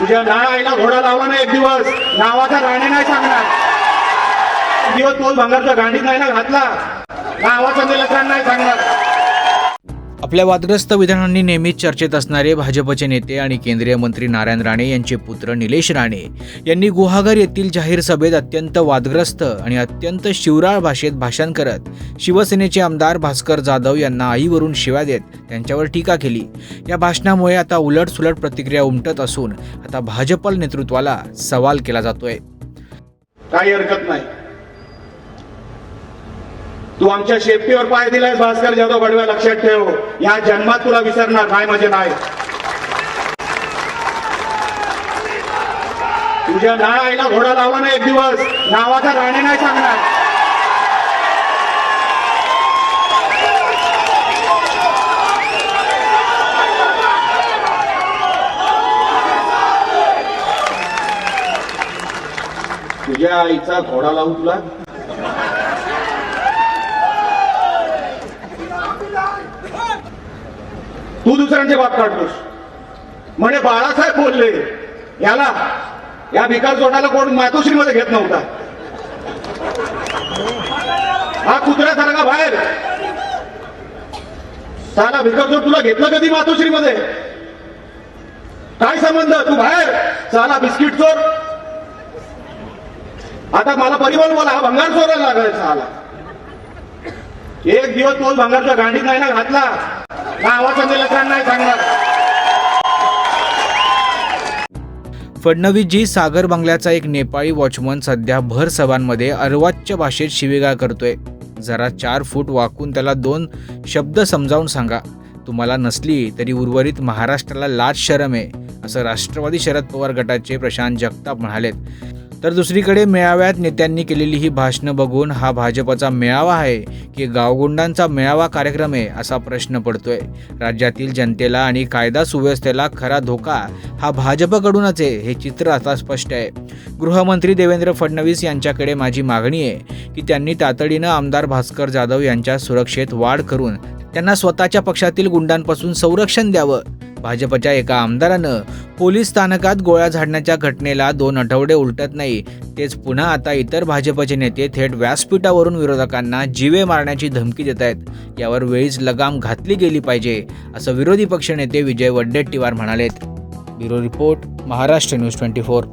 तुझ्या नाळाईला घोडा लावला ना एक दिवस. नावाचा राणे नाही सांगणार. एक दिवस तोच भंगारचा गांडीत नाही ना घातला. नावाचा निलकरण नाही सांगणार. आपल्या वादग्रस्त विधानांनी नेहमीच चर्चेत असणारे भाजपचे नेते आणि केंद्रीय मंत्री नारायण राणे यांचे पुत्र निलेश राणे यांनी गुहागर येथील जाहीर सभेत अत्यंत वादग्रस्त आणि अत्यंत शिवराळ भाषेत भाषण करत शिवसेनेचे आमदार भास्कर जाधव यांना आईवरून शिव्या देत त्यांच्यावर टीका केली. या भाषणामुळे आता उलटसुलट प्रतिक्रिया उमटत असून आता भाजप नेतृत्वाला सवाल केला जातोय. काही हरकत नाही. तू आमच्या शेपटीवर पाय दिलाय भास्कर जाधव बडव्या लक्षात ठेव. या जन्मात तुला विसरणार काय म्हणजे नाही. तुझ्या नाळाईला घोडा लावा ना एक दिवस. नावाचा राणे नाही सांगणार. तुझ्या आईचा घोडा लावू तुला? तू दुसऱ्यांचे बाप काढतोस. म्हणे बाळासाहेब बोलले याला या भिकार जोडाला कोण मातोश्रीमध्ये घेत नव्हता. हा कुत्र्यासारखा बाहेर. साला भिकारचोट तुला घेतलं कधी मातोश्रीमध्ये? काय संबंध? तू बाहेर. साला बिस्किट चोर आता मला परिवहन बोला हा भंगार चोरायला लागलाय साला. एक दिवस तोच भंगारचा गांडीत नाही ना घातला. नावाचा निलकरण नाही सांगणार फडणवीसजी सागर बंगल्याचा एक नेपाळी वॉचमन सध्या भर सभांमध्ये अर्वाच्य भाषेत शिवेगाळ करतोय. जरा चार फूट वाकून त्याला दोन शब्द समजावून सांगा. तुम्हाला नसली तरी उर्वरित महाराष्ट्राला लाज शरम आहे असं राष्ट्रवादी शरद पवार गटाचे प्रशांत जगताप म्हणालेत. तर दुसरीकडे मेळाव्यात नेत्यांनी केलेली ही भाषणं बघून हा भाजपचा मेळावा आहे की गावगुंडांचा मेळावा कार्यक्रम आहे असा प्रश्न पडतोय. राज्यातील जनतेला आणि कायदा सुव्यवस्थेला खरा धोका हा भाजपकडूनच आहे हे चित्र आता स्पष्ट आहे. गृहमंत्री देवेंद्र फडणवीस यांच्याकडे माझी मागणी आहे की त्यांनी तातडीनं आमदार भास्कर जाधव यांच्या सुरक्षेत वाढ करून त्यांना स्वतःच्या पक्षातील गुंडांपासून संरक्षण द्यावं. भाजपच्या एका आमदारानं पोलीस स्थानकात गोळ्या झाडण्याच्या घटनेला दोन आठवडे उलटत नाही. तेच पुन्हा आता इतर भाजपचे नेते थेट व्यासपीठावरून विरोधकांना जीवे मारण्याची धमकी देत आहेत. यावर वेळीच लगाम घातली गेली पाहिजे असं विरोधी पक्षनेते विजय वड्डेट्टीवार म्हणालेत. Bureau report Maharashtra news twenty four.